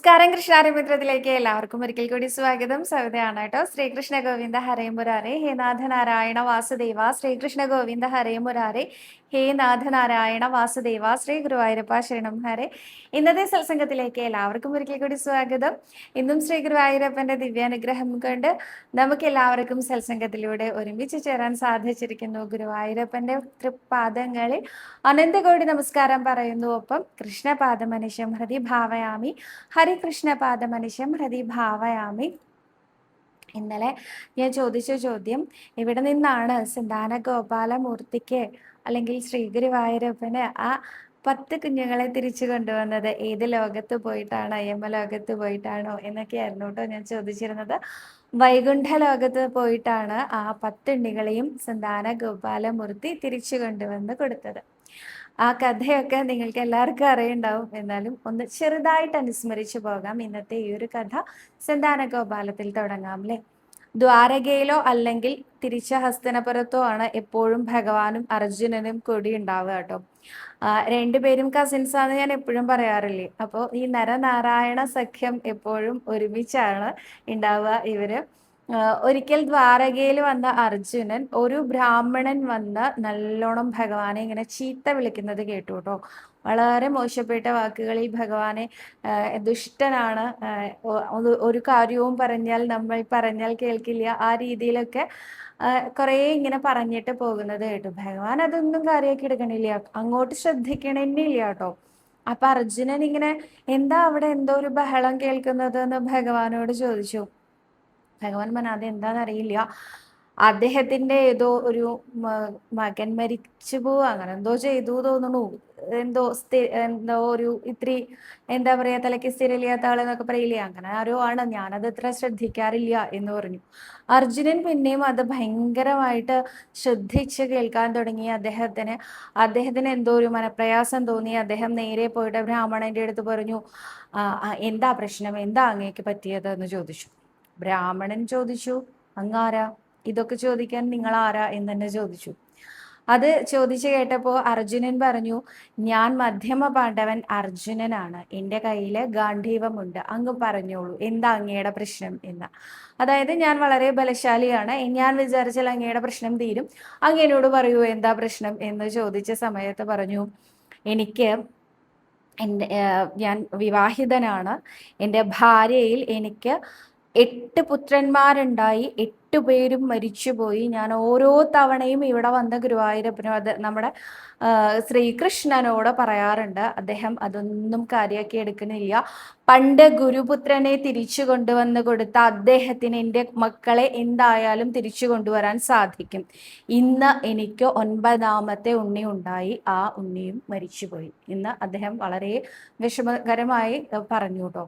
നമസ്കാരം. കൃഷ്ണാരമിത്രത്തിലേക്ക് എല്ലാവർക്കും ഒരിക്കൽ കൂടി സ്വാഗതം. സവിതയാണ് കേട്ടോ. ശ്രീകൃഷ്ണ ഗോവിന്ദ ഹരേ മുരാരേ. ഹേ വാസുദേവ. ശ്രീകൃഷ്ണ ഗോവിന്ദ ഹരേ മുരാരേ. ഹേ നാഥ നാരായണ വാസുദേവ. ശ്രീ ഗുരുവായൂരപ്പ ശരണം ഹരെ. ഇന്നത്തെ സത്സംഗത്തിലേക്ക് എല്ലാവർക്കും ഒരിക്കൽ കൂടി സ്വാഗതം. ഇന്നും ശ്രീ ഗുരുവായൂരപ്പന്റെ ദിവ്യാനുഗ്രഹം കൊണ്ട് നമുക്ക് എല്ലാവർക്കും സത്സംഗത്തിലൂടെ ഒരുമിച്ച് ചേരാൻ സാധിച്ചിരിക്കുന്നു ഗുരുവായൂരപ്പന്റെ തൃപ്പാദങ്ങളിൽ. അനന്തകോടി നമസ്കാരം പറയുന്നു. ഒപ്പം കൃഷ്ണപാദമനുഷ്യം ഹൃതി ഭാവയാമി ഹരികൃഷ്ണപാദമനുഷ്യം ഹൃതി ഭാവയാമി. ഇന്നലെ ഞാൻ ചോദിച്ച ചോദ്യം ഇവിടെ നിന്നാണ് സിദ്ധാന ഗോപാലമൂർത്തിക്ക് അല്ലെങ്കിൽ ശ്രീ ഗുരുവായൂരപ്പന് ആ പത്ത് കുഞ്ഞുങ്ങളെ തിരിച്ചു കൊണ്ടുവന്നത്? ഏത് ലോകത്ത് പോയിട്ടാണ് അയ്യമ്മ ലോകത്ത് പോയിട്ടാണോ എന്നൊക്കെയായിരുന്നു കേട്ടോ ഞാൻ ചോദിച്ചിരുന്നത്. വൈകുണ്ഠ ലോകത്ത് പോയിട്ടാണ് ആ പത്തുണ്ണികളെയും സന്താന ഗോപാലമൂർത്തി തിരിച്ചു കൊണ്ടുവന്ന് കൊടുത്തത്. ആ കഥയൊക്കെ നിങ്ങൾക്ക് എല്ലാവർക്കും അറിയുണ്ടാവും. എന്നാലും ഒന്ന് ചെറുതായിട്ട് അനുസ്മരിച്ചു പോകാം. ഇന്നത്തെ ഈ ഒരു കഥ സന്താന ഗോപാലത്തിൽ തുടങ്ങാം അല്ലേ ദ്വാരകയിലോ അല്ലെങ്കിൽ തിരിച്ച ഹസ്തനപുരത്തോ ആണ് എപ്പോഴും ഭഗവാനും അർജുനനും കൂടി ഉണ്ടാവുക കേട്ടോ. രണ്ടുപേരും കസിൻസ് ആണ് ഞാൻ എപ്പോഴും പറയാറില്ലേ? അപ്പോൾ ഈ നരനാരായണ സഖ്യം എപ്പോഴും ഒരുമിച്ചാണ് ഉണ്ടാവുക ഇവർ. ഒരിക്കൽ ദ്വാരകയിൽ വന്ന അർജുനൻ ഒരു ബ്രാഹ്മണൻ വന്ന് നല്ലോണം ഭഗവാനെ ഇങ്ങനെ ചീത്ത വിളിക്കുന്നത് കേട്ടു കേട്ടോ വളരെ മോശപ്പെട്ട വാക്കുകളിൽ ഭഗവാനെ ദുഷ്ടനാണ്. ഒരു കാര്യവും പറഞ്ഞാൽ നമ്മൾ പറഞ്ഞാൽ കേൾക്കില്ല. ആ രീതിയിലൊക്കെ കുറേ ഇങ്ങനെ പറഞ്ഞിട്ട് പോകുന്നത് കേട്ടു. ഭഗവാൻ അതൊന്നും കാര്യമാക്കി എടുക്കണില്ല. അങ്ങോട്ട് ശ്രദ്ധിക്കണില്ല കേട്ടോ അപ്പൊ അർജുനൻ ഇങ്ങനെ എന്താ അവിടെ എന്തോ ഒരു ബഹളം കേൾക്കുന്നത്? എന്ന് ഭഗവാനോട് ചോദിച്ചു. ഭഗവാൻ പറഞ്ഞ അത് എന്താണെന്നറിയില്ല അദ്ദേഹത്തിന്റെ ഏതോ ഒരു മകൻ മരിച്ചു പോവുക അങ്ങനെ എന്തോ ചെയ്തു തോന്നുന്നു. എന്തോ എന്തോ ഒരു ഇത്തിരി എന്താ പറയാ തലയ്ക്ക് സ്ഥിരമില്ലാത്ത ആളെന്നൊക്കെ പറയില്ലേ? അങ്ങനെ ആരോ ആണ്. ഞാനത് ഇത്ര ശ്രദ്ധിക്കാറില്ല എന്ന് പറഞ്ഞു. അർജുനൻ പിന്നെയും അത് ഭയങ്കരമായിട്ട് ശ്രദ്ധിച്ച് കേൾക്കാൻ തുടങ്ങി. അദ്ദേഹത്തിന് അദ്ദേഹത്തിന് എന്തോ ഒരു മനപ്രയാസം തോന്നി. അദ്ദേഹം നേരെ പോയിട്ട് ബ്രാഹ്മണന്റെ അടുത്ത് പറഞ്ഞു എന്താ പ്രശ്നം? എന്താ അങ്ങേക്ക് പറ്റിയത്? എന്ന് ചോദിച്ചു. ബ്രാഹ്മണൻ ചോദിച്ചു അങ്ങാരാ? ഇതൊക്കെ ചോദിക്കാൻ നിങ്ങൾ ആരാ? എന്ന് തന്നെ ചോദിച്ചു. അത് ചോദിച്ചു കേട്ടപ്പോൾ അർജുനൻ പറഞ്ഞു ഞാൻ മധ്യമ പാണ്ഡവൻ അർജുനനാണ്. എന്റെ കയ്യിൽ ഗാന്ധീവമുണ്ട്. അങ്ങ് പറഞ്ഞോളൂ എന്താ അങ്ങയുടെ പ്രശ്നം? എന്ന്. അതായത് ഞാൻ വളരെ ബലശാലിയാണ്. ഞാൻ വിചാരിച്ചാൽ അങ്ങയുടെ പ്രശ്നം തീരും. അങ്ങനോട് പറയൂ എന്താ പ്രശ്നം? എന്ന് ചോദിച്ച സമയത്ത് പറഞ്ഞു എനിക്ക് എന്റെ ഞാൻ വിവാഹിതനാണ്. എന്റെ ഭാര്യയിൽ എനിക്ക് എട്ട് പുത്രന്മാരുണ്ടായി എട്ടു പേരും മരിച്ചുപോയി. ഞാൻ ഓരോ തവണയും ഇവിടെ വന്ന ഗുരുവായൂരപ്പനും അത് നമ്മുടെ ശ്രീകൃഷ്ണനോട് പറയാറുണ്ട്. അദ്ദേഹം അതൊന്നും കാര്യമാക്കി എടുക്കുന്നില്ല. പണ്ട് ഗുരുപുത്രനെ തിരിച്ചു കൊണ്ടുവന്ന് കൊടുത്ത അദ്ദേഹത്തിന് എന്റെ മക്കളെ എന്തായാലും തിരിച്ചു കൊണ്ടുവരാൻ സാധിക്കും. ഇന്ന് എനിക്ക് ഒൻപതാമത്തെ ഉണ്ണി ഉണ്ടായി. ആ ഉണ്ണിയും മരിച്ചുപോയി. ഇന്ന് അദ്ദേഹം വളരെ വിഷമകരമായി പറഞ്ഞു കേട്ടോ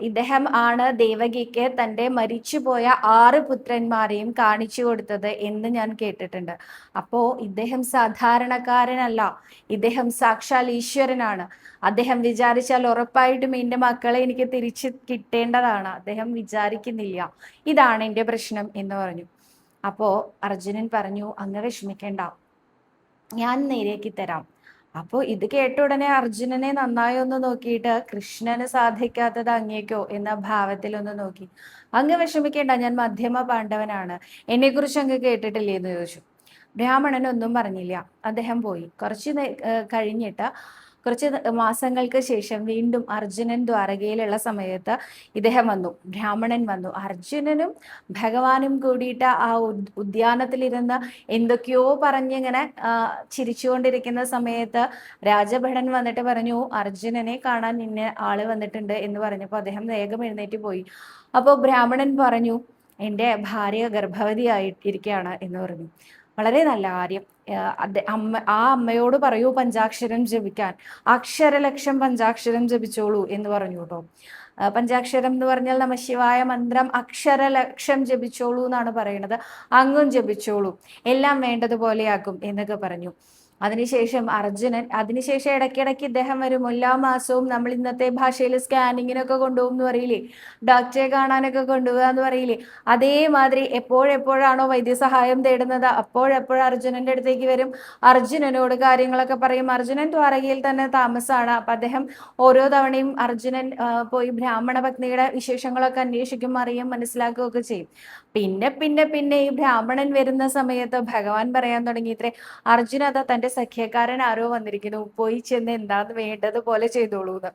ഇദ്ദേഹം ആണ് ദേവകിക്ക് തന്റെ മരിച്ചുപോയ ആറ് പുത്രന്മാരെയും കാണിച്ചു കൊടുത്തത് എന്ന് ഞാൻ കേട്ടിട്ടുണ്ട്. അപ്പോ ഇദ്ദേഹം സാധാരണക്കാരനല്ല. ഇദ്ദേഹം സാക്ഷാൽ ഈശ്വരനാണ്. അദ്ദേഹം വിചാരിച്ചാൽ ഉറപ്പായിട്ടും എന്റെ മക്കളെ എനിക്ക് തിരിച്ച് കിട്ടേണ്ടതാണ്. അദ്ദേഹം വിചാരിക്കുന്നില്ല. ഇതാണ് എന്റെ പ്രശ്നം എന്ന് പറഞ്ഞു. അപ്പോ അർജുനൻ പറഞ്ഞു അങ്ങ് വിഷമിക്കേണ്ട. ഞാൻ നേരേക്ക് തരാം. അപ്പോൾ ഇത് കേട്ട ഉടനെ അർജുനനെ നന്നായി ഒന്ന് നോക്കിയിട്ട് കൃഷ്ണന് സാധിക്കാത്തത് അങ്ങേക്കോ എന്ന ഭാവത്തിൽ ഒന്ന് നോക്കി. അങ്ങ് വിഷമിക്കേണ്ട ഞാൻ മധ്യമ പാണ്ഡവനാണ്. എന്നെക്കുറിച്ച് അങ്ങ് കേട്ടിട്ടില്ലേ എന്ന് ചോദിച്ചു. ബ്രാഹ്മണൻ ഒന്നും പറഞ്ഞില്ല. അദ്ദേഹം പോയി. കുറച്ച് കഴിഞ്ഞിട്ട് കുറച്ച് മാസങ്ങൾക്ക് ശേഷം വീണ്ടും അർജുനൻ ദ്വാരകയിലുള്ള സമയത്ത് ഇദ്ദേഹം വന്നു ബ്രാഹ്മണൻ വന്നു. അർജുനനും ഭഗവാനും കൂടിയിട്ട് ആ ഉദ്യാനത്തിലിരുന്ന് എന്തൊക്കെയോ പറഞ്ഞിങ്ങനെ ചിരിച്ചുകൊണ്ടിരിക്കുന്ന സമയത്ത് രാജഭടൻ വന്നിട്ട് പറഞ്ഞു അർജുനനെ കാണാൻ നിന്നെ ആൾ വന്നിട്ടുണ്ട് എന്ന് പറഞ്ഞപ്പോൾ അദ്ദേഹം വേഗം എഴുന്നേറ്റ് പോയി. അപ്പോൾ ബ്രാഹ്മണൻ പറഞ്ഞു എന്റെ ഭാര്യ ഗർഭവതിയായിട്ടിരിക്കുകയാണ് എന്ന് പറഞ്ഞു. വളരെ നല്ല കാര്യം. അമ്മ ആ അമ്മയോട് പറയൂ പഞ്ചാക്ഷരം ജപിക്കാൻ. അക്ഷരലക്ഷം പഞ്ചാക്ഷരം ജപിച്ചോളൂ എന്ന് പറഞ്ഞു കേട്ടോ. പഞ്ചാക്ഷരം എന്ന് പറഞ്ഞാൽ നമ്മ ശിവായ മന്ത്രം അക്ഷരലക്ഷം ജപിച്ചോളൂ എന്നാണ് പറയുന്നത്. അങ്ങും ജപിച്ചോളൂ. എല്ലാം വേണ്ടതുപോലെയാക്കും എന്നൊക്കെ പറഞ്ഞു. അതിനുശേഷം അർജുനൻ അതിനുശേഷം ഇടയ്ക്കിടയ്ക്ക് ഇദ്ദേഹം വരും. എല്ലാ മാസവും നമ്മൾ ഇന്നത്തെ ഭാഷയിൽ സ്കാനിങ്ങിനൊക്കെ കൊണ്ടുപോകും എന്ന് പറയില്ലേ? ഡോക്ടറെ കാണാനൊക്കെ കൊണ്ടുപോകുക എന്ന് പറയില്ലേ? അതേമാതിരി എപ്പോഴെപ്പോഴാണോ വൈദ്യസഹായം തേടുന്നത് അപ്പോഴെപ്പോഴും അർജുനന്റെ അടുത്തേക്ക് വരും. അർജുനനോട് കാര്യങ്ങളൊക്കെ പറയും. അർജുനൻ ദ്വാരകയിൽ തന്നെ താമസമാണ്. അപ്പൊ അദ്ദേഹം ഓരോ തവണയും അർജുനൻ പോയി ബ്രാഹ്മണ പത്നിയുടെ വിശേഷങ്ങളൊക്കെ അന്വേഷിക്കും അറിയും മനസ്സിലാക്കുകയൊക്കെ ചെയ്യും. പിന്നെ പിന്നെ പിന്നെ ഈ ബ്രാഹ്മണൻ വരുന്ന സമയത്ത് ഭഗവാൻ പറയാൻ തുടങ്ങി. ഇത്രേ അർജുന തന്റെ സഖ്യക്കാരൻ ആരോ വന്നിരിക്കുന്നു. പോയി ചെന്ന് എന്താന്ന് വേണ്ടതുപോലെ ചെയ്തോളൂ എന്ന്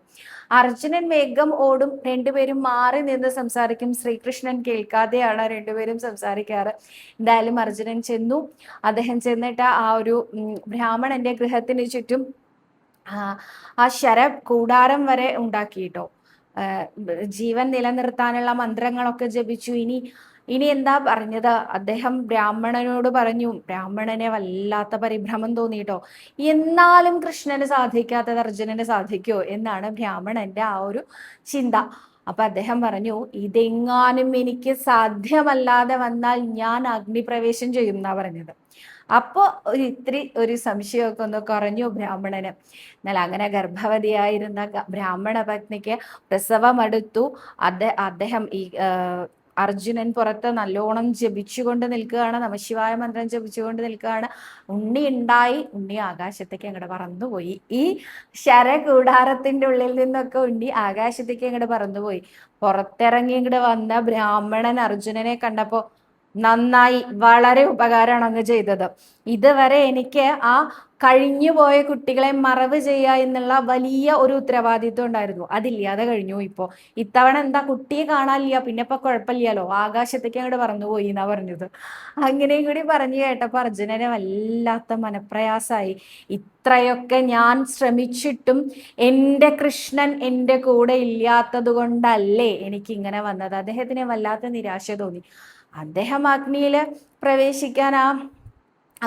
അർജുനൻ വേഗം ഓടും. രണ്ടുപേരും മാറി നിന്ന് സംസാരിക്കും. ശ്രീകൃഷ്ണൻ കേൾക്കാതെയാണ് രണ്ടുപേരും സംസാരിക്കാറ്. എന്തായാലും അർജുനൻ ചെന്നു. അദ്ദേഹം ചെന്നിട്ട് ആ ഒരു ബ്രാഹ്മണന്റെ ഗൃഹത്തിന് ചുറ്റും ആ ശര കൂടാരം വരെ ഉണ്ടാക്കിയിട്ടോ ജീവൻ നിലനിർത്താനുള്ള മന്ത്രങ്ങളൊക്കെ ജപിച്ചു. ഇനി ഇനി എന്താ പറഞ്ഞത്? അദ്ദേഹം ബ്രാഹ്മണനോട് പറഞ്ഞു ബ്രാഹ്മണനെ വല്ലാത്ത പരിഭ്രമം തോന്നിട്ടോ എന്നാലും കൃഷ്ണന് സാധിക്കാത്തത് അർജുനന് സാധിക്കോ? എന്നാണ് ബ്രാഹ്മണന്റെ ആ ഒരു ചിന്ത. അപ്പൊ അദ്ദേഹം പറഞ്ഞു ഇതെങ്ങാനും എനിക്ക് സാധ്യമല്ലാതെ വന്നാൽ ഞാൻ അഗ്നിപ്രവേശം ചെയ്യും എന്നാ പറഞ്ഞത്. അപ്പോൾ ഒരു ഇത്തിരി ഒരു സംശയമൊക്കെ ഒന്ന് കുറഞ്ഞു ബ്രാഹ്മണന്. എന്നാൽ അങ്ങനെ ഗർഭവതിയായിരുന്ന ബ്രാഹ്മണ പത്നിക്ക് പ്രസവമെടുത്തു അദ്ദേ അദ്ദേഹം ഈ അർജുനൻ പുറത്ത് നല്ലോണം ജപിച്ചുകൊണ്ട് നിൽക്കുകയാണ്. നമശിവായ മന്ത്രം ജപിച്ചുകൊണ്ട് നിൽക്കുകയാണ്. ഉണ്ണി ഉണ്ടായി. ഉണ്ണി ആകാശത്തേക്ക് അങ്ങോട്ട് പറന്നുപോയി. ഈ ശരകൂടാരത്തിന്റെ ഉള്ളിൽ നിന്നൊക്കെ ഉണ്ണി ആകാശത്തേക്ക് അങ്ങോട്ട് പറന്നുപോയി. പുറത്തിറങ്ങി ഇങ്ങോട്ട് വന്ന ബ്രാഹ്മണൻ അർജുനനെ കണ്ടപ്പോ നന്നായി വളരെ ഉപകാരമാണ് അങ്ങ് ചെയ്തത്. ഇതുവരെ എനിക്ക് ആ കഴിഞ്ഞു പോയ കുട്ടികളെ മറവ് ചെയ്യുക എന്നുള്ള വലിയ ഒരു ഉത്തരവാദിത്വം ഉണ്ടായിരുന്നു. അതില്ലാതെ കഴിഞ്ഞു ഇപ്പോ. ഇത്തവണ എന്താ കുട്ടിയെ കാണാനില്ല പിന്നെ ഇപ്പൊ കുഴപ്പമില്ലല്ലോ. ആകാശത്തേക്ക് അങ്ങോട്ട് പറന്നു പോയി എന്നാ പറഞ്ഞത്. അങ്ങനെയും കൂടി പറഞ്ഞു കേട്ടപ്പോ അർജുനനെ വല്ലാത്ത മനപ്രയാസമായി ഇത്രയൊക്കെ ഞാൻ ശ്രമിച്ചിട്ടും എന്റെ കൃഷ്ണൻ എന്റെ കൂടെ ഇല്ലാത്തത് കൊണ്ടല്ലേ എനിക്ക് ഇങ്ങനെ വന്നത്. അദ്ദേഹത്തിന് വല്ലാത്ത നിരാശ തോന്നി. അദ്ദേഹം അഗ്നിയിൽ പ്രവേശിക്കാൻ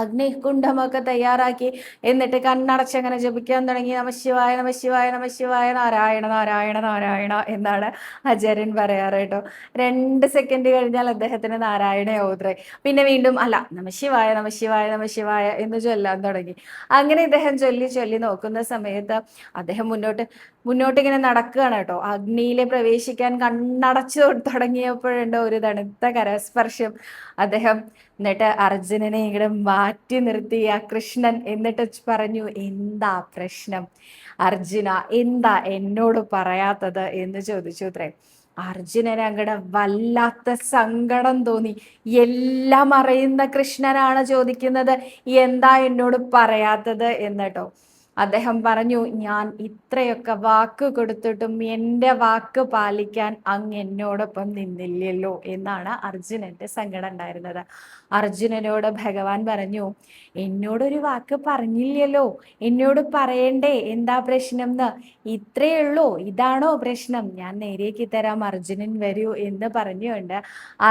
അഗ്നികുണ്ഡമൊക്കെ തയ്യാറാക്കി എന്നിട്ട് കണ്ണടച്ച് അങ്ങനെ ജപിക്കാൻ തുടങ്ങി. നമശിവായ നമശിവായ നമശിവായ നാരായണ നാരായണ നാരായണ എന്നാണ് അജരൻ പറയാറ് കേട്ടോ. രണ്ട് സെക്കൻഡ് കഴിഞ്ഞാൽ അദ്ദേഹത്തിന് നാരായണ നാരായണയാവുത്രേ പിന്നെ വീണ്ടും അല്ല നമശിവായ നമശിവായ നമശിവായ എന്ന് ചൊല്ലാൻ തുടങ്ങി. അങ്ങനെ ഇദ്ദേഹം ചൊല്ലി ചൊല്ലി നോക്കുന്ന സമയത്ത് അദ്ദേഹം മുന്നോട്ട് മുന്നോട്ട് ഇങ്ങനെ നടക്കുകയാണ് കേട്ടോ. അഗ്നിയിൽ പ്രവേശിക്കാൻ കണ്ണടച്ചു തുടങ്ങിയപ്പോഴുണ്ട് ഒരു തണുത്ത കരസ്പർശം. അദ്ദേഹം എന്നിട്ട് അർജുനനെ ഇങ്ങനെ മാറ്റി നിർത്തി ആ കൃഷ്ണൻ എന്നിട്ട് പറഞ്ഞു എന്താ പ്രശ്നം? അർജുന എന്താ എന്നോട് പറയാത്തത്? എന്ന് ചോദിച്ചു അത്രേ. അർജുനന് അങ്ങടെ വല്ലാത്ത സങ്കടം തോന്നി. എല്ലാം അറിയുന്ന കൃഷ്ണനാണ് ചോദിക്കുന്നത്. എന്താ എന്നോട് പറയാത്തത്? എന്നിട്ടോ അദ്ദേഹം പറഞ്ഞു ഞാൻ ഇത്രയൊക്കെ വാക്ക് കൊടുത്തിട്ടും എന്റെ വാക്ക് പാലിക്കാൻ അങ്ങ് എന്നോടൊപ്പം നിന്നില്ലല്ലോ എന്നാണ് അർജുനന്റെ സങ്കടം ഉണ്ടായിരുന്നത്. അർജുനനോട് ഭഗവാൻ പറഞ്ഞു എന്നോടൊരു വാക്ക് പറഞ്ഞില്ലല്ലോ എന്നോട് പറയണ്ടേ എന്താ പ്രശ്നം എന്ന് ഇത്രയേ ഉള്ളൂ ഇതാണോ പ്രശ്നം? ഞാൻ നേരേക്ക് തരാം അർജുനൻ വരൂ എന്ന് പറഞ്ഞുകൊണ്ട്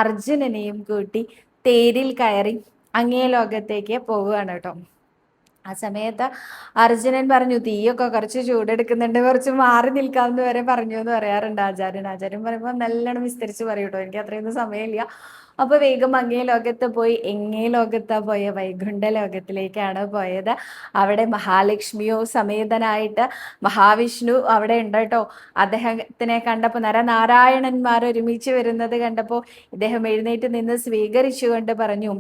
അർജുനനെയും കൂട്ടി തേരിൽ കയറി അങ്ങേ ലോകത്തേക്ക് പോവുകയാണ് കേട്ടോ. ആ സമയത്ത് അർജുനൻ പറഞ്ഞു തീയൊക്കെ കുറച്ച് ചൂടെടുക്കുന്നുണ്ട് കുറച്ച് മാറി നിൽക്കാമെന്ന് വരെ പറഞ്ഞു എന്ന് പറയാറുണ്ട് ആചാര്യൻ. ആചാര്യൻ പറയുമ്പോൾ നല്ലോണം വിസ്തരിച്ച് പറയൂട്ടോ എനിക്ക് അത്രയൊന്നും സമയമില്ല. അപ്പൊ വേഗം അങ്ങേ ലോകത്ത് പോയി. എങ്ങേ ലോകത്താ പോയ? വൈകുണ്ഠ ലോകത്തിലേക്കാണ് പോയത്. അവിടെ മഹാലക്ഷ്മിയോ സമേതനായിട്ട് മഹാവിഷ്ണു അവിടെ ഉണ്ട് കേട്ടോ. അദ്ദേഹത്തിനെ കണ്ടപ്പോൾ നരനാരായണന്മാർ ഒരുമിച്ച് വരുന്നത് കണ്ടപ്പോൾ ഇദ്ദേഹം എഴുന്നേറ്റ് നിന്ന് സ്വീകരിച്ചു കൊണ്ട് പറഞ്ഞു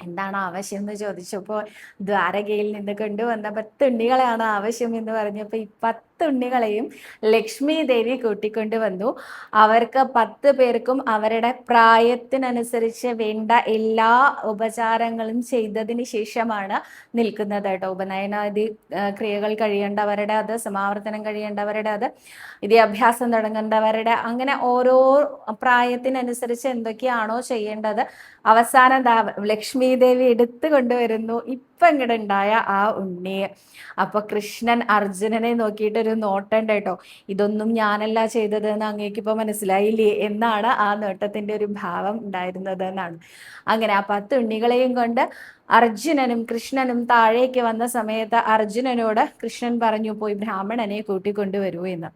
എന്താണ് ആവശ്യം എന്ന് ചോദിച്ചപ്പോൾ ദ്വാരകയിൽ നിന്ന് കൊണ്ടുവന്ന പത്തുണ്ണികളാണ് ആവശ്യം എന്ന് പറഞ്ഞപ്പോൾ ഈ പത്തുണ്ണികളെയും ലക്ഷ്മി ദേവി കൂട്ടിക്കൊണ്ട് വന്നു. അവർക്ക് പത്ത് പേർക്കും അവരുടെ പ്രായത്തിനനുസരിച്ച് വേണ്ട എല്ലാ ഉപചാരങ്ങളും ചെയ്തതിന് ശേഷമാണ് നിൽക്കുന്നത് കേട്ടോ. ഉപനയനാദി ക്രിയകൾ കഴിയേണ്ടവരുടെ അത് സമാവർത്തനം കഴിയേണ്ടവരുടെ അത് വിദ്യാഭ്യാസം തുടങ്ങേണ്ടവരുടെ അങ്ങനെ ഓരോ പ്രായത്തിനനുസരിച്ച് എന്തൊക്കെയാണോ ചെയ്യേണ്ടത്. അവസാനം ലക്ഷ്മി ദേവി എടുത്തു കൊണ്ടുവരുന്നു. ഇപ്പൊ ഇങ്ങോട്ട് ഉണ്ടായ ആ ഉണ്ണിയെ. അപ്പൊ കൃഷ്ണൻ അർജുനനെ നോക്കിയിട്ട് ഒരു നോട്ടം കേട്ടോ. ഇതൊന്നും ഞാനല്ല ചെയ്തത് എന്ന് അങ്ങേക്ക് ഇപ്പൊ മനസ്സിലായില്ലേ? എന്നാണ് ആ നോട്ടത്തിന്റെ ഒരു ഭാവം ഉണ്ടായിരുന്നത് എന്നാണ് അങ്ങനെ ആ പത്ത് ഉണ്ണികളെയും കൊണ്ട് അർജുനനും കൃഷ്ണനും താഴേക്ക് വന്ന സമയത്ത് അർജുനനോട് കൃഷ്ണൻ പറഞ്ഞു പോയി ബ്രാഹ്മണനെ കൂട്ടിക്കൊണ്ടുവരൂ എന്ന്.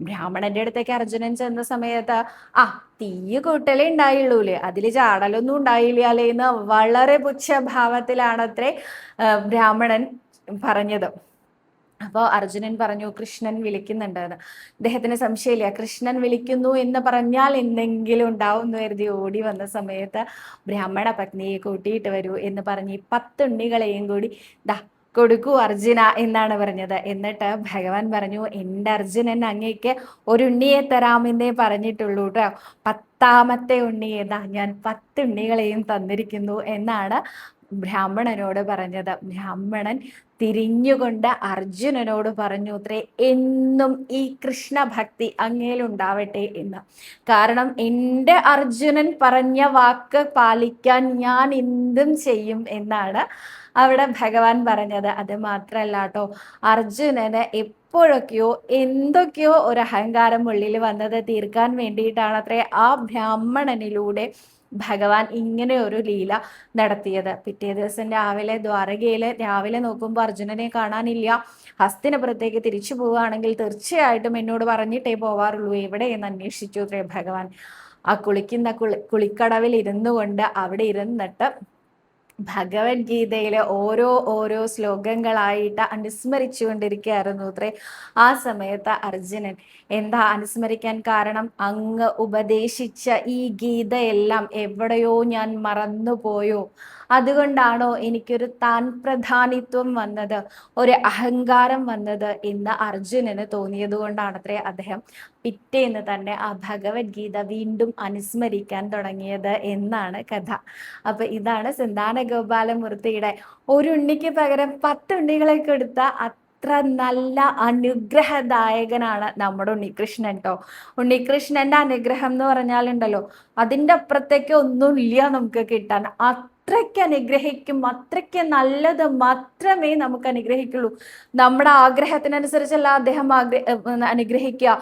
ബ്രാഹ്മണന്റെ അടുത്തേക്ക് അർജുനൻ ചെന്ന സമയത്ത് ആ തീയ് കൂട്ടലേ ഉണ്ടായുള്ളൂലേ അതിൽ ചാടലൊന്നും ഉണ്ടായില്ലേ എന്ന് വളരെ പുച്ഛഭാവത്തിലാണത്രേ ബ്രാഹ്മണൻ പറഞ്ഞത്. അപ്പോൾ അർജുനൻ പറഞ്ഞു കൃഷ്ണൻ വിളിക്കുന്നുണ്ട് എന്ന്. അദ്ദേഹത്തിന് സംശയമില്ല. കൃഷ്ണൻ വിളിക്കുന്നു എന്ന് പറഞ്ഞാൽ എന്തെങ്കിലും ഉണ്ടാവും എന്ന് കരുതി ഓടി വന്ന സമയത്ത് ബ്രാഹ്മണ പത്നിയെ കൂട്ടിയിട്ട് വരൂ എന്ന് പറഞ്ഞ് പത്തുണ്ണികളെയും കൂടി ദാ കൊടുക്കൂ അർജുന എന്നാണ് പറഞ്ഞത്. എന്നിട്ട് ഭഗവാൻ പറഞ്ഞു എന്റെ അർജുനൻ അങ്ങേക്ക് ഒരു ഉണ്ണിയെ തരാമെന്നേ പറഞ്ഞിട്ടുള്ളൂ കേട്ടോ പത്താമത്തെ ഉണ്ണി ഏതാ? ഞാൻ പത്തുണ്ണികളെയും തന്നിരിക്കുന്നു എന്നാണ് ബ്രാഹ്മണനോട് പറഞ്ഞത്. ബ്രാഹ്മണൻ തിരിഞ്ഞുകൊണ്ട് അർജുനനോട് പറഞ്ഞു അത്രേ എന്നും ഈ കൃഷ്ണഭക്തി അങ്ങേലുണ്ടാവട്ടെ എന്ന്. കാരണം എന്റെ അർജുനൻ പറഞ്ഞ വാക്ക് പാലിക്കാൻ ഞാൻ എന്തും ചെയ്യും എന്നാണ് അവിടെ ഭഗവാൻ പറഞ്ഞത് അത് മാത്രല്ല കേട്ടോ. അർജുനന് എപ്പോഴൊക്കെയോ എന്തൊക്കെയോ ഒരു അഹങ്കാരം ഉള്ളിൽ വന്നത് തീർക്കാൻ വേണ്ടിയിട്ടാണ് അത്രേ ആ ബ്രാഹ്മണനിലൂടെ ഭഗവാൻ ഇങ്ങനെ ഒരു ലീല നടത്തിയത്. പിറ്റേ ദിവസം രാവിലെ ദ്വാരകയിൽ രാവിലെ നോക്കുമ്പോൾ അർജുനനെ കാണാനില്ല. ഹസ്തിനപുരത്തേക്ക് തിരിച്ചു പോവുകയാണെങ്കിൽ തീർച്ചയായിട്ടും എന്നോട് പറഞ്ഞിട്ടേ പോവാറുള്ളൂ. എവിടെയെന്ന് അന്വേഷിച്ചു ഭഗവാൻ. ആ കുളിക്കുന്ന കുളി കുളിക്കടവിൽ ഇരുന്നു കൊണ്ട് അവിടെ ഇരുന്നിട്ട് ഭഗവത്ഗീതയിലെ ഓരോ ഓരോ ശ്ലോകങ്ങളായിട്ട് അനുസ്മരിച്ചു കൊണ്ടിരിക്കുകയായിരുന്നു അത്രേ ആ സമയത്ത് അർജുനൻ എന്താ അനുസ്മരിക്കാൻ കാരണം? അങ്ങ് ഉപദേശിച്ച ഈ ഗീതയെല്ലാം എവിടെയോ ഞാൻ മറന്നുപോയോ. അതുകൊണ്ടാണോ എനിക്കൊരു താൻ പ്രധാനിത്വം വന്നത് ഒരു അഹങ്കാരം വന്നത് എന്ന് അർജുനന് തോന്നിയത് കൊണ്ടാണത്രേ അദ്ദേഹം പിറ്റേന്ന് തന്നെ ആ ഭഗവത്ഗീത വീണ്ടും അനുസ്മരിക്കാൻ തുടങ്ങിയത് എന്നാണ് കഥ. അപ്പൊ ഇതാണ് സന്താന ഗോപാലമൂർത്തിയുടെ ഒരു ഉണ്ണിക്ക് പകരം പത്തുണ്ണികളെ കൊടുത്ത അത്ര നല്ല അനുഗ്രഹദായകനാണ് നമ്മുടെ ഉണ്ണികൃഷ്ണൻ കേട്ടോ ഉണ്ണികൃഷ്ണന്റെ അനുഗ്രഹം എന്ന് പറഞ്ഞാലുണ്ടല്ലോ അതിന്റെ അപ്പുറത്തേക്ക് ഒന്നും ഇല്ല നമുക്ക് കിട്ടാൻ. അത്രയ്ക്ക് അനുഗ്രഹിക്കും അത്രയ്ക്ക് നല്ലത് മാത്രമേ നമുക്ക് അനുഗ്രഹിക്കുള്ളൂ. നമ്മുടെ ആഗ്രഹത്തിനനുസരിച്ചല്ല അദ്ദേഹം അനുഗ്രഹിക്കുക.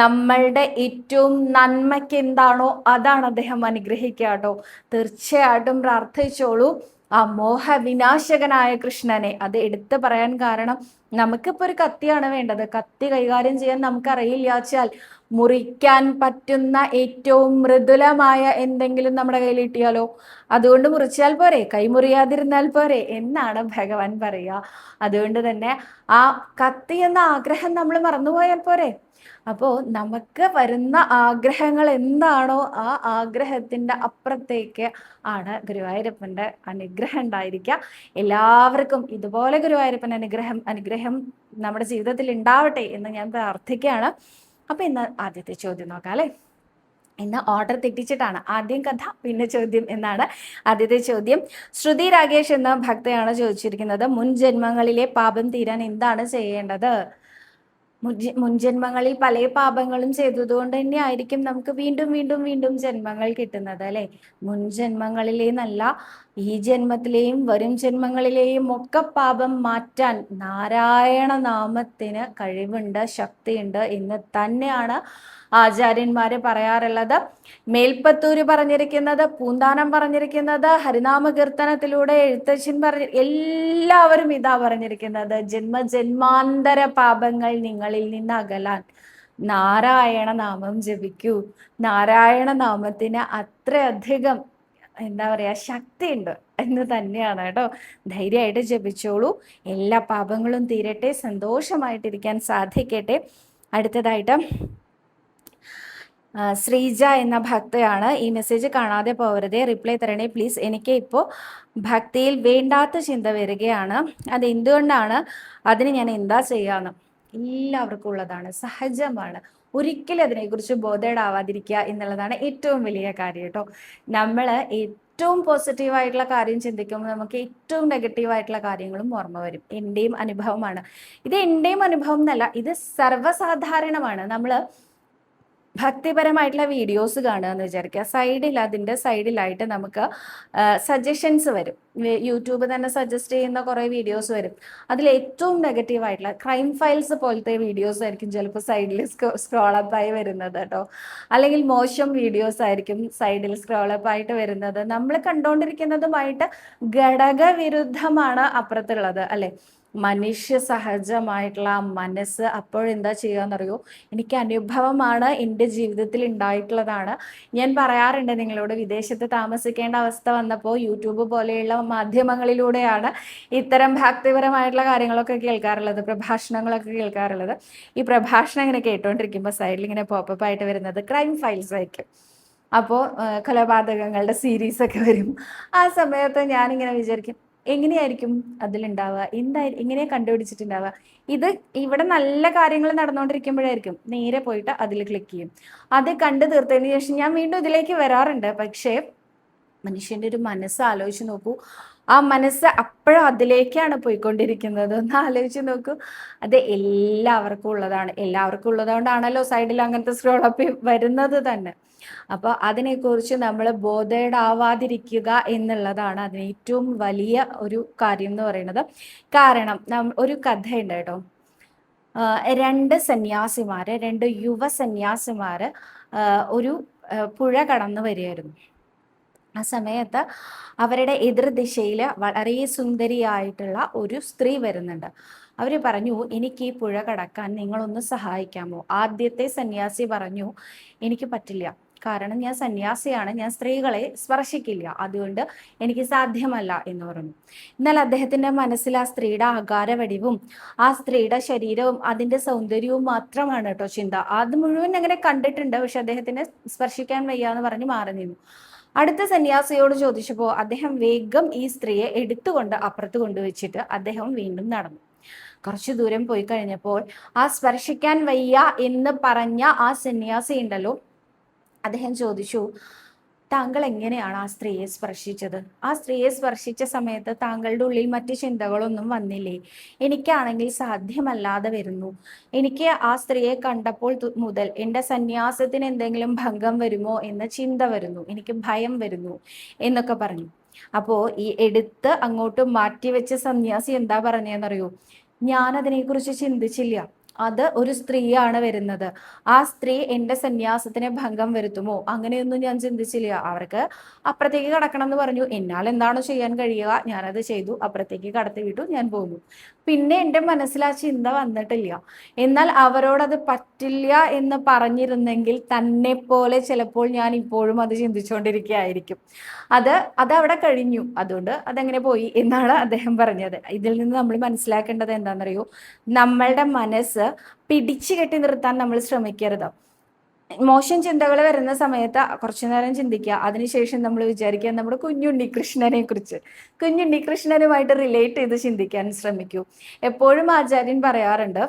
നമ്മളുടെ ഏറ്റവും നന്മയ്ക്ക് എന്താണോ അതാണ് അദ്ദേഹം അനുഗ്രഹിക്കുക കേട്ടോ. തീർച്ചയായിട്ടും പ്രാർത്ഥിച്ചോളൂ. ആ മോഹവിനാശകനായ കൃഷ്ണനെ അത് എടുത്തു പറയാൻ കാരണം നമുക്കിപ്പോൾ ഒരു കത്തിയാണ് വേണ്ടത്. കത്തി കൈകാര്യം ചെയ്യാൻ നമുക്കറിയില്ല. വെച്ചാൽ മുറിക്കാൻ പറ്റുന്ന ഏറ്റവും മൃദുലമായ എന്തെങ്കിലും നമ്മുടെ കയ്യിൽ കിട്ടിയാലോ അതുകൊണ്ട് മുറിച്ചാൽ പോരെ. കൈമുറിയാതിരുന്നാൽ പോരെ എന്നാണ് ഭഗവാൻ പറയുക. അതുകൊണ്ട് തന്നെ ആ കത്തി എന്ന ആഗ്രഹം നമ്മൾ മറന്നുപോയാൽ പോരെ. അപ്പോൾ നമുക്ക് വരുന്ന ആഗ്രഹങ്ങൾ എന്താണോ ആ ആഗ്രഹത്തിന്റെ അപ്പുറത്തേക്ക് ആണ് ഗുരുവായൂരപ്പന്റെ അനുഗ്രഹം ഉണ്ടായിരിക്കുക. എല്ലാവർക്കും ഇതുപോലെ ഗുരുവായൂരപ്പൻ അനുഗ്രഹം അനുഗ്രഹം നമ്മുടെ ജീവിതത്തിൽ ഉണ്ടാവട്ടെ എന്ന് ഞാൻ പ്രാർത്ഥിക്കുകയാണ്. അപ്പോൾ ഇന്ന് ആദ്യത്തെ ചോദ്യം നോക്കാം അല്ലേ? ഇന്ന് ഓർഡർ തെറ്റിച്ചിട്ടാണ്. ആദ്യം കഥ പിന്നെ ചോദ്യം എന്നാണ് ആദ്യത്തെ ചോദ്യം. ശ്രുതി രാകേഷ് എന്ന ഭക്തയാണ് ചോദിച്ചിരിക്കുന്നത് മുൻ ജന്മങ്ങളിലെ പാപം തീരാൻ എന്താണ് ചെയ്യേണ്ടത്? മുൻജന്മങ്ങളിൽ പല പാപങ്ങളും ചെയ്തതുകൊണ്ട് തന്നെ ആയിരിക്കും നമുക്ക് വീണ്ടും വീണ്ടും വീണ്ടും ജന്മങ്ങൾ കിട്ടുന്നത് അല്ലെ? മുൻജന്മങ്ങളിലേന്നല്ല ഈ ജന്മത്തിലെയും വരും ജന്മങ്ങളിലെയും ഒക്കെ പാപം മാറ്റാൻ നാരായണ നാമത്തിന് കഴിവുണ്ട് ശക്തിയുണ്ട് എന്ന് തന്നെയാണ് ആചാര്യന്മാര് പറയാറുള്ളത്. മേൽപ്പത്തൂര് പറഞ്ഞിരിക്കുന്നത് പൂന്താനം പറഞ്ഞിരിക്കുന്നത് ഹരിനാമ കീർത്തനത്തിലൂടെ എഴുത്തച്ഛൻ പറഞ്ഞ എല്ലാവരും ഇതാ പറഞ്ഞിരിക്കുന്നത്. ജന്മ ജന്മാന്തര പാപങ്ങൾ നിങ്ങളിൽ നിന്ന് അകലാൻ. നാരായണ നാമം ജപിക്കൂ. നാരായണ നാമത്തിന് അത്രയധികം എന്താ പറയാ ശക്തിയുണ്ട് എന്ന് തന്നെയാണ് കേട്ടോ. ധൈര്യമായിട്ട് ജപിച്ചോളൂ. എല്ലാ പാപങ്ങളും തീരട്ടെ സന്തോഷമായിട്ടിരിക്കാൻ സാധിക്കട്ടെ. അടുത്തതായിട്ട് ശ്രീജ എന്ന ഭക്തയാണ്. ഈ മെസ്സേജ് കാണാതെ പോകരുതേ റിപ്ലൈ തരണേ പ്ലീസ് എനിക്ക് ഇപ്പോൾ ഭക്തിയിൽ വേണ്ടാത്ത ചിന്ത വരികയാണ്. അത് എന്തുകൊണ്ടാണ്? അതിന് ഞാൻ എന്താ ചെയ്യാന്ന്. എല്ലാവർക്കും ഉള്ളതാണ്. സഹജമാണ്. ഒരിക്കലും അതിനെക്കുറിച്ച് ബോധേഡാവാതിരിക്കുക എന്നുള്ളതാണ് ഏറ്റവും വലിയ കാര്യം കേട്ടോ. നമ്മൾ ഏറ്റവും പോസിറ്റീവായിട്ടുള്ള കാര്യം ചിന്തിക്കുമ്പോൾ നമുക്ക് ഏറ്റവും നെഗറ്റീവായിട്ടുള്ള കാര്യങ്ങളും ഓർമ്മ വരും. എന്റെയും അനുഭവമാണ്. ഇത് എന്റെയും അനുഭവം എന്നല്ല ഇത് സർവസാധാരണമാണ്. നമ്മൾ ഭക്തിപരമായിട്ടുള്ള വീഡിയോസ് കാണുക എന്ന് വിചാരിക്കുക. സൈഡിൽ അതിന്റെ സൈഡിലായിട്ട് നമുക്ക് സജഷൻസ് വരും. യൂട്യൂബ് തന്നെ സജസ്റ്റ് ചെയ്യുന്ന കുറേ വീഡിയോസ് വരും. അതിൽ ഏറ്റവും നെഗറ്റീവായിട്ടുള്ള ക്രൈം ഫയൽസ് പോലത്തെ വീഡിയോസ് ആയിരിക്കും ചിലപ്പോൾ സൈഡിൽ സ്ക്രോൾ ആയി വരുന്നത് കേട്ടോ. അല്ലെങ്കിൽ മോശം വീഡിയോസ് ആയിരിക്കും സൈഡിൽ സ്ക്രോൾ ആയിട്ട് വരുന്നത്. നമ്മൾ കണ്ടുകൊണ്ടിരിക്കുന്നതുമായിട്ട് ഘടകവിരുദ്ധമാണ് അപ്പുറത്തുള്ളത് അല്ലെ? മനുഷ്യ സഹജമായിട്ടുള്ള ആ മനസ്സ് അപ്പോഴെന്താ ചെയ്യുകയെന്നറിയോ? എനിക്ക് അനുഭവമാണ് എന്റെ ജീവിതത്തിൽ ഉണ്ടായിട്ടുള്ളതാണ്. ഞാൻ പറയാറുണ്ട് നിങ്ങളോട് വിദേശത്ത് താമസിക്കേണ്ട അവസ്ഥ വന്നപ്പോൾ യൂട്യൂബ് പോലെയുള്ള മാധ്യമങ്ങളിലൂടെയാണ് ഇത്തരം ഭക്തിപരമായിട്ടുള്ള കാര്യങ്ങളൊക്കെ കേൾക്കാറുള്ളത് പ്രഭാഷണങ്ങളൊക്കെ കേൾക്കാറുള്ളത്. ഈ പ്രഭാഷണം ഇങ്ങനെ കേട്ടുകൊണ്ടിരിക്കുമ്പോൾ സൈഡിൽ ഇങ്ങനെ പോപ്പപ്പ് ആയിട്ട് വരുന്നത് ക്രൈം ഫയൽസ് ആയിരിക്കും. അപ്പോൾ കൊലപാതകങ്ങളുടെ സീരീസൊക്കെ വരും. ആ സമയത്ത് ഞാനിങ്ങനെ വിചാരിക്കും എങ്ങനെയായിരിക്കും അതിലുണ്ടാവുക? എന്തായി എങ്ങനെയാ കണ്ടുപിടിച്ചിട്ടുണ്ടാവുക? ഇത് ഇവിടെ നല്ല കാര്യങ്ങൾ നടന്നുകൊണ്ടിരിക്കുമ്പോഴായിരിക്കും നേരെ പോയിട്ട് അതിൽ ക്ലിക്ക് ചെയ്യും. അത് കണ്ടു തീർത്തതിന് ശേഷം ഞാൻ വീണ്ടും ഇതിലേക്ക് വരാറുണ്ട്. പക്ഷേ മനുഷ്യന്റെ ഒരു മനസ്സ് ആലോചിച്ച് നോക്കൂ. ആ മനസ്സ് അപ്പോഴും അതിലേക്കാണ് പോയിക്കൊണ്ടിരിക്കുന്നത്. ഒന്ന് ആലോചിച്ച് നോക്കൂ. അത് എല്ലാവർക്കും ഉള്ളതാണ്. എല്ലാവർക്കും ഉള്ളതുകൊണ്ടാണല്ലോ സൈഡിൽ അങ്ങനത്തെ സ്ക്രോളപ്പ് വരുന്നത് തന്നെ. അപ്പോൾ അതിനെക്കുറിച്ച് നമ്മൾ ബോധേഡാവാതിരിക്കുക എന്നുള്ളതാണ് അതിന് ഏറ്റവും വലിയ ഒരു കാര്യം എന്ന് പറയുന്നത്. കാരണം ഒരു കഥയുണ്ട് കേട്ടോ. രണ്ട് സന്യാസിമാര് രണ്ട് യുവ സന്യാസിമാര് ഒരു പുഴ കടന്നു വരികയായിരുന്നു. ആ സമയത്ത് അവരുടെ എതിർദിശയിൽ വളരെ സുന്ദരിയായിട്ടുള്ള ഒരു സ്ത്രീ വരുന്നുണ്ട്. അവർ പറഞ്ഞു എനിക്ക് ഈ പുഴ കടക്കാൻ നിങ്ങളൊന്ന് സഹായിക്കാമോ? ആദ്യത്തെ സന്യാസി പറഞ്ഞു എനിക്ക് പറ്റില്ല. കാരണം ഞാൻ സന്യാസിയാണ്. ഞാൻ സ്ത്രീകളെ സ്പർശിക്കില്ല. അതുകൊണ്ട് എനിക്ക് സാധ്യമല്ല എന്ന് പറഞ്ഞു. എന്നാൽ അദ്ദേഹത്തിന്റെ മനസ്സിൽ ആ സ്ത്രീയുടെ ആകാരവടിവും ആ സ്ത്രീയുടെ ശരീരവും അതിന്റെ സൗന്ദര്യവും മാത്രമാണ് കേട്ടോ ചിന്ത. അത് മുഴുവൻ അങ്ങനെ കണ്ടിട്ടുണ്ട്. പക്ഷെ അദ്ദേഹത്തിനെ സ്പർശിക്കാൻ വയ്യ എന്ന് പറഞ്ഞ് മാറി നിന്നു. അടുത്ത സന്യാസിയോട് ചോദിച്ചപ്പോൾ അദ്ദേഹം വേഗം ഈ സ്ത്രീയെ എടുത്തുകൊണ്ട് അപ്പുറത്ത് കൊണ്ടുവച്ചിട്ട് അദ്ദേഹം വീണ്ടും നടന്നു. കുറച്ചു ദൂരം പോയി കഴിഞ്ഞപ്പോൾ ആ സ്പർശിക്കാൻ വയ്യ എന്ന് പറഞ്ഞ ആ സന്യാസി ഉണ്ടല്ലോ. അദ്ദേഹം ചോദിച്ചു താങ്കൾ എങ്ങനെയാണ് ആ സ്ത്രീയെ സ്പർശിച്ചത്? ആ സ്ത്രീയെ സ്പർശിച്ച സമയത്ത് താങ്കളുടെ ഉള്ളിൽ മറ്റു ചിന്തകളൊന്നും വന്നില്ലേ? എനിക്കാണെങ്കിൽ സാധ്യമല്ലാതെ വരുന്നു. എനിക്ക് ആ സ്ത്രീയെ കണ്ടപ്പോൾ മുതൽ എന്റെ സന്യാസത്തിന് എന്തെങ്കിലും ഭംഗം വരുമോ എന്ന ചിന്ത വരുന്നു. എനിക്ക് ഭയം വരുന്നു എന്നൊക്കെ പറഞ്ഞു. അപ്പോൾ ഈ എടുത്ത് അങ്ങോട്ട് മാറ്റിവെച്ച സന്യാസി എന്താ പറഞ്ഞതെന്നറിയോ ഞാൻ അതിനെക്കുറിച്ച് ചിന്തിച്ചില്ല. അത് ഒരു സ്ത്രീയാണ് വരുന്നത്. ആ സ്ത്രീ എന്റെ സന്യാസത്തിന് ഭംഗം വരുത്തുമോ? അങ്ങനെയൊന്നും ഞാൻ ചിന്തിച്ചില്ല. അവർക്ക് അപ്പുറത്തേക്ക് കടക്കണം എന്ന് പറഞ്ഞു. എന്നാൽ എന്താണോ ചെയ്യാൻ കഴിയുക? ഞാനത് ചെയ്തു. അപ്പുറത്തേക്ക് കടത്തി വിട്ടു. ഞാൻ പോന്നു. പിന്നെ എന്റെ മനസ്സിൽ ആ ചിന്ത വന്നിട്ടില്ല. എന്നാൽ അവരോടത് പറ്റില്ല എന്ന് പറഞ്ഞിരുന്നെങ്കിൽ തന്നെ പോലെ ചിലപ്പോൾ ഞാൻ ഇപ്പോഴും അത് ചിന്തിച്ചുകൊണ്ടിരിക്കുകയായിരിക്കും അത് അത് അവിടെ കഴിഞ്ഞു. അതുകൊണ്ട് അതെങ്ങനെ പോയി എന്നാണ് അദ്ദേഹം പറഞ്ഞത്. ഇതിൽ നിന്ന് നമ്മൾ മനസ്സിലാക്കേണ്ടത് എന്താണെന്നറിയോ? നമ്മളുടെ മനസ്സ് പിടിച്ചു കെട്ടി നിർത്താൻ നമ്മൾ ശ്രമിക്കരുത്. മോശം ചിന്തകൾ വരുന്ന സമയത്ത് കുറച്ചു നേരം ചിന്തിക്കുക. അതിനുശേഷം നമ്മൾ വിചാരിക്കുക നമ്മുടെ കുഞ്ഞുണ്ണി കൃഷ്ണനെ കുറിച്ച്. കുഞ്ഞുണ്ണി കൃഷ്ണനുമായിട്ട് റിലേറ്റ് ചെയ്ത് ചിന്തിക്കാൻ ശ്രമിക്കൂ. എപ്പോഴും ആചാര്യൻ പറയാറുണ്ട്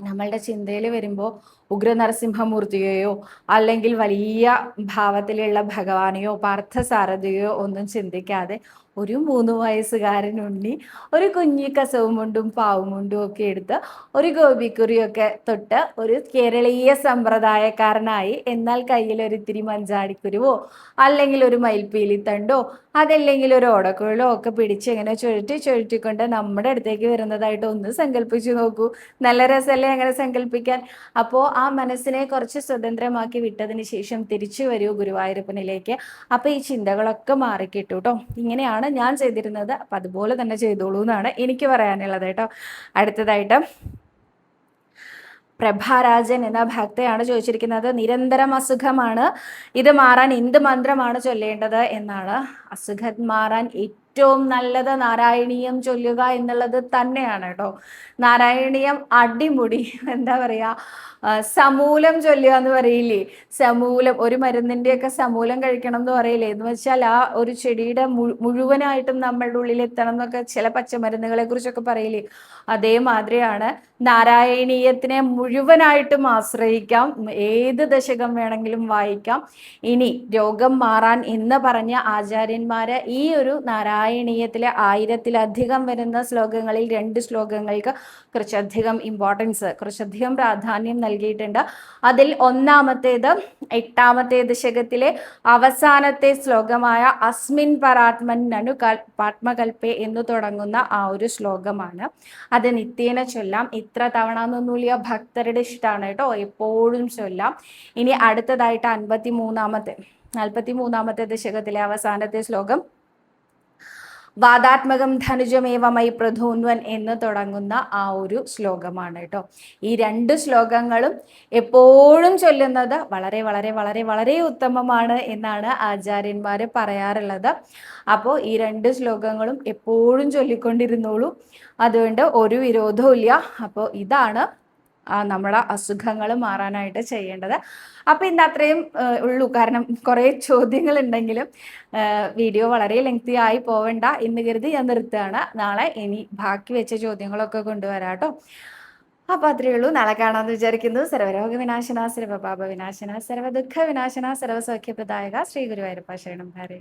നമ്മളുടെ ചിന്തയിൽ വരുമ്പോൾ ഉഗ്ര നരസിംഹമൂർത്തിയെയോ അല്ലെങ്കിൽ വലിയ ഭാവത്തിലുള്ള ഭഗവാനെയോ പാർത്ഥസാരഥിയോ ഒന്നും ചിന്തിക്കാതെ ഒരു മൂന്ന് വയസ്സുകാരൻ ഉണ്ണി ഒരു കുഞ്ഞി കസവും മുണ്ടും പാവും മുണ്ടും ഒക്കെ എടുത്ത് ഒരു ഗോപിക്കുറിയൊക്കെ തൊട്ട് ഒരു കേരളീയ സമ്പ്രദായക്കാരനായി എന്നാൽ കയ്യിൽ ഒരു ഇത്തിരി മഞ്ചാടിക്കുരുവോ അല്ലെങ്കിൽ ഒരു മയിൽപ്പീലി തണ്ടോ അതല്ലെങ്കിൽ ഒരു ഓടക്കുഴലോ ഒക്കെ പിടിച്ച് ഇങ്ങനെ ചുഴറ്റി ചുഴറ്റിക്കൊണ്ട് നമ്മുടെ അടുത്തേക്ക് വരുന്നതായിട്ട് ഒന്ന് സങ്കല്പിച്ചു നോക്കൂ. നല്ല രസമല്ലേ അങ്ങനെ സങ്കല്പിക്കാൻ? അപ്പോൾ ആ മനസ്സിനെ കുറച്ച് സ്വതന്ത്രമാക്കി വിട്ടതിന് ശേഷം തിരിച്ചു വരൂ ഗുരുവായൂരപ്പനിലേക്ക്. അപ്പോൾ ഈ ചിന്തകളൊക്കെ മാറിക്കിട്ടു കേട്ടോ ഇങ്ങനെയാണ് ഞാൻ ചെയ്തിരുന്നത്. അപ്പം അതുപോലെ തന്നെ ചെയ്തോളൂ എന്നാണ് എനിക്ക് പറയാനുള്ളത് കേട്ടോ അടുത്തതായിട്ട് പ്രഭാരാജൻ എന്ന ഭക്തയാണ് ചോദിച്ചിരിക്കുന്നത്. നിരന്തരം അസുഖമാണ്. ഇത് മാറാൻ എന്ത് മന്ത്രമാണ് ചൊല്ലേണ്ടത് എന്നാണ്. അസുഖം മാറാൻ ഏറ്റവും നല്ലത് നാരായണീയം ചൊല്ലുക എന്നുള്ളത് തന്നെയാണ് കേട്ടോ. നാരായണീയം അടിമുടി എന്താ പറയുക സമൂലം ചൊല്ലുക എന്ന് പറയില്ലേ? സമൂലം ഒരു മരുന്നിന്റെയൊക്കെ സമൂലം കഴിക്കണം എന്ന് പറയില്ലേ? എന്ന് വെച്ചാൽ ആ ഒരു ചെടിയുടെ മുഴുവനായിട്ടും നമ്മളുടെ ഉള്ളിൽ എത്തണം എന്നൊക്കെ ചില പച്ചമരുന്നുകളെ കുറിച്ചൊക്കെ പറയില്ലേ? അതേമാതിരിയാണ് നാരായണീയത്തിനെ മുഴുവനായിട്ടും ആശ്രയിക്കാം. ഏത് ദശകം വേണമെങ്കിലും വായിക്കാം. ഇനി രോഗം മാറാൻ എന്ന് പറഞ്ഞ ആചാര്യന്മാര് ഈ ഒരു നാരായണീയത്തിലെ ആയിരത്തിലധികം വരുന്ന ശ്ലോകങ്ങളിൽ രണ്ട് ശ്ലോകങ്ങൾക്ക് കുറച്ചധികം ഇമ്പോർട്ടൻസ് കുറച്ചധികം പ്രാധാന്യം നൽകിയിട്ടുണ്ട്. അതിൽ ഒന്നാമത്തേത് എട്ടാമത്തെ ദശകത്തിലെ അവസാനത്തെ ശ്ലോകമായ അസ്മിൻ പരാത്മൻ നനു പാത്മകൽപ്പെ എന്ന് തുടങ്ങുന്ന ആ ഒരു ശ്ലോകമാണ്. അത് നിത്യേന ചൊല്ലാം. ഇത്ര തവണ എന്നൊന്നുമില്ല ഭക്തരുടെ ഇഷ്ടമാണ് കേട്ടോ എപ്പോഴും ചൊല്ലാം. ഇനി അടുത്തതായിട്ട് അൻപത്തി മൂന്നാമത്തെ നാൽപ്പത്തി മൂന്നാമത്തെ ദശകത്തിലെ അവസാനത്തെ ശ്ലോകം. വാദാത്മകം ധനുജമേവ മൈ പ്രധൂന്വൻ എന്ന് തുടങ്ങുന്ന ആ ഒരു ശ്ലോകമാണ് കേട്ടോ. ഈ രണ്ട് ശ്ലോകങ്ങളും എപ്പോഴും ചൊല്ലുന്നത് വളരെ വളരെ വളരെ വളരെ ഉത്തമമാണ് എന്നാണ് ആചാര്യന്മാർ പറയാറുള്ളത്. അപ്പോൾ ഈ രണ്ട് ശ്ലോകങ്ങളും എപ്പോഴും ചൊല്ലിക്കൊണ്ടിരുന്നോളൂ. അതുകൊണ്ട് ഒരു വിരോധവും ഇല്ല അപ്പോൾ ഇതാണ് നമ്മളെ അസുഖങ്ങൾ മാറാനായിട്ട് ചെയ്യേണ്ടത്. അപ്പോൾ ഇന്ന് അത്രയും ഉള്ളൂ. കാരണം കുറേ ചോദ്യങ്ങൾ ഉണ്ടെങ്കിലും വീഡിയോ വളരെ ലെങ്തി ആയി പോവേണ്ട എന്ന് കരുതി ഞാൻ നിർത്തുകയാണ്. നാളെ ഇനി ബാക്കി വെച്ച ചോദ്യങ്ങളൊക്കെ കൊണ്ടുവരാട്ടോ കേട്ടോ. അത്രയേ ഉള്ളൂ. നാളെ കാണാമെന്ന് വിചാരിക്കുന്നു. സർവരോഗ വിനാശന സർവപാപ വിനാശന സർവ ദുഃഖ വിനാശന സർവസൗഖ്യപ്രദായക ശ്രീ ഗുരുവായൂരപ്പ ശരണം. ഹരേ